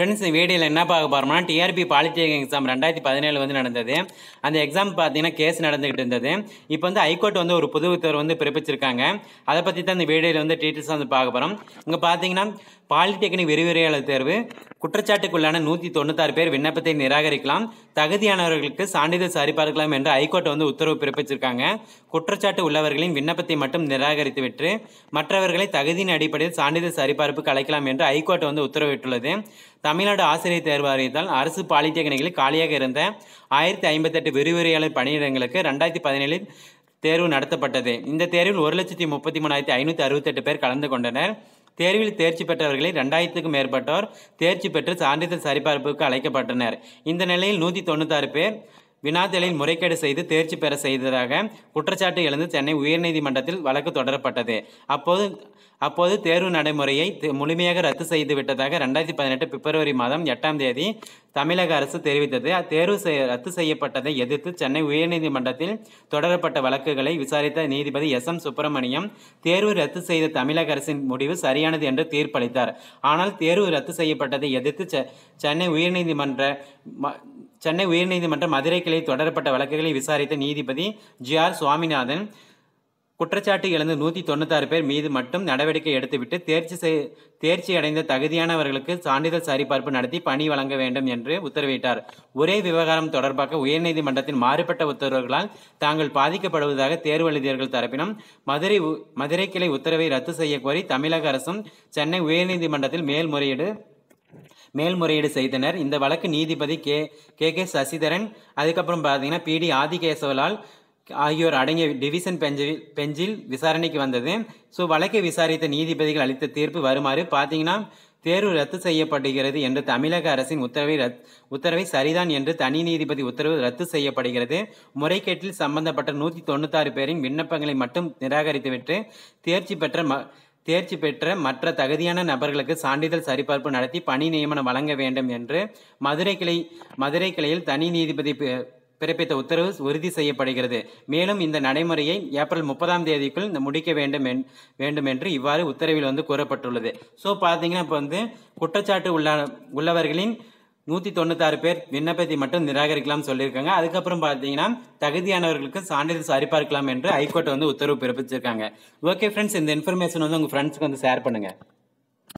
Friends இந்த வீடியோவில் என்ன பார்க்க போகிறோம்னா டிஆர்பி பாலிடெக்னிக் எக்ஸாம் ரெண்டாயிரத்தி பதினேழு வந்து நடந்தது. அந்த எக்ஸாம் பார்த்தீங்கன்னா கேஸ் நடந்துகிட்டு இருந்தது. இப்போ வந்து ஹைகோர்ட் வந்து ஒரு புது உத்தரவு வந்து பிறப்பிச்சிருக்காங்க. அதை பற்றி தான் இந்த வீடியோவில் வந்து டீட்டெயில்ஸ் வந்து பார்க்க போகிறோம் இங்கே பார்த்தீங்கன்னா பாலிடெக்னிக் விரிவுரையாளர் தேர்வு குற்றச்சாட்டுக்குள்ளான நூற்றி தொண்ணூத்தாறு பேர் விண்ணப்பத்தை நிராகரிக்கலாம். தகுதியானவர்களுக்கு சான்றிதழ் சரிபார்க்கலாம் என்று ஹைகோர்ட் வந்து உத்தரவு பிறப்பிச்சிருக்காங்க. குற்றச்சாட்டு உள்ளவர்களின் விண்ணப்பத்தை மட்டும் நிராகரித்துவிட்டு மற்றவர்களை தகுதியின் அடிப்படையில் சான்றிதழ் சரிபார்ப்புக்கு அழைக்கலாம் என்று ஹைகோர்ட் வந்து உத்தரவிட்டுள்ளது. தமிழ்நாடு ஆசிரியர் தேர்வு வாரியத்தால் அரசு பாலிடெக்னிக்கில் காலியாக இருந்த ஆயிரத்தி ஐம்பத்தெட்டு விரிவுரையாளர் பணியிடங்களுக்கு ரெண்டாயிரத்தி பதினேழில் தேர்வு நடத்தப்பட்டது. இந்த தேர்வில் ஒரு லட்சத்தி முப்பத்தி மூணாயிரத்தி ஐநூற்றி அறுபத்தெட்டு பேர் கலந்து கொண்டனர். தேர்வில் தேர்ச்சி பெற்றவர்களில் ரெண்டாயிரத்துக்கும் மேற்பட்டோர் தேர்ச்சி பெற்று சான்றிதழ் சரிபார்ப்புக்கு அழைக்கப்பட்டனர். இந்த நிலையில் நூற்றி தொண்ணூத்தாறு பேர் வினாத்தலில் முறைகேடு செய்து தேர்ச்சி பெற செய்ததாக குற்றச்சாட்டு எழுந்து சென்னை உயர்நீதிமன்றத்தில் வழக்கு தொடரப்பட்டது. அப்போது அப்போது தேர்வு நடைமுறையை முழுமையாக ரத்து செய்து விட்டதாக ரெண்டாயிரத்தி பதினெட்டு பிப்ரவரி மாதம் எட்டாம் தேதி தமிழக அரசு தெரிவித்தது. தேர்வு செய்- ரத்து செய்யப்பட்டதை எதிர்த்து சென்னை உயர்நீதிமன்றத்தில் தொடரப்பட்ட வழக்குகளை விசாரித்த நீதிபதி எஸ். எம். சுப்பிரமணியம் தேர்வு ரத்து செய்த தமிழக அரசின் முடிவு சரியானது என்று தீர்ப்பளித்தார். ஆனால் தேர்வு ரத்து செய்யப்பட்டதை எதிர்த்து செ- சென்னை உயர்நீதிமன்ற ம- சென்னை உயர்நீதிமன்ற மதுரை கிளை தொடரப்பட்ட வழக்குகளை விசாரித்த நீதிபதி ஜி ஆர் சுவாமிநாதன் குற்றச்சாட்டு எழுந்த நூற்றி தொண்ணூத்தாறு பேர் மீது மட்டும் நடவடிக்கை எடுத்துவிட்டு தேர்ச்சி செய் தேர்ச்சி அடைந்த தகுதியானவர்களுக்கு சான்றிதழ் சரிபார்ப்பு நடத்தி பணி வழங்க வேண்டும் என்று உத்தரவிட்டார். ஒரே விவகாரம் தொடர்பாக உயர்நீதிமன்றத்தின் மாறுபட்ட உத்தரவுகளால் தாங்கள் பாதிக்கப்படுவதாக தேர்வு எழுதியர்கள் தரப்பினம் மதுரை மதுரை கிளை உத்தரவை ரத்து செய்ய கோரி தமிழக அரசும் சென்னை உயர்நீதிமன்றத்தில் மேல்முறையீடு மேல்முறையீடு செய்தனர். இந்த வழக்கு நீதிபதி கே கே கே சசிதரன் அதுக்கப்புறம் பார்த்தீங்கன்னா பிடி ஆதிகேசவலால் ஆகியோர் அடங்கிய டிவிஷன் பெஞ்சில் பெஞ்சில் விசாரணைக்கு வந்தது. ஸோ வழக்கை விசாரித்த நீதிபதிகள் அளித்த தீர்ப்பு வருமாறு பார்த்தீங்கன்னா தேர்வு ரத்து செய்யப்படுகிறது என்று தமிழக அரசின் உத்தரவை ரத் உத்தரவை சரிதான் என்று தனி நீதிபதி உத்தரவு ரத்து செய்யப்படுகிறது. முறைகேட்டில் சம்பந்தப்பட்ட நூற்றி தொண்ணூத்தாறு பேரின் விண்ணப்பங்களை மட்டும் நிராகரித்துவிட்டு தேர்ச்சி பெற்ற ம தேர்ச்சி பெற்ற மற்ற தகுதியான நபர்களுக்கு சான்றிதழ் சரிபார்ப்பு நடத்தி பணி நியமனம் வழங்க வேண்டும் என்று மதுரை கிளை மதுரை கிளையில் தனி நீதிபதி பிறப்பித்த உத்தரவு உறுதி செய்யப்படுகிறது. மேலும் இந்த நடைமுறையை ஏப்ரல் முப்பதாம் தேதிக்குள் முடிக்க வேண்டும் வேண்டும் என்று இவ்வாறு உத்தரவில் வந்து கூறப்பட்டுள்ளது. ஸோ பார்த்தீங்கன்னா இப்போ வந்து குற்றச்சாட்டு உள்ள உள்ளவர்களின் நூற்றி தொண்ணூத்தாறு பேர் விண்ணப்பத்தை மட்டும் நிராகரிக்கலாம் சொல்லியிருக்காங்க. அதுக்கப்புறம் பார்த்தீங்கன்னா தகுதியானவர்களுக்கு சான்றிதழ் சரிபார்க்கலாம் என்று ஹைகோர்ட் வந்து உத்தரவு பிறப்பிச்சிருக்காங்க. ஓகே ஃப்ரெண்ட்ஸ் இந்த இன்ஃபர்மேஷன் வந்து உங்கள் ஃப்ரெண்ட்ஸ்க்கு வந்து ஷேர் பண்ணுங்கள்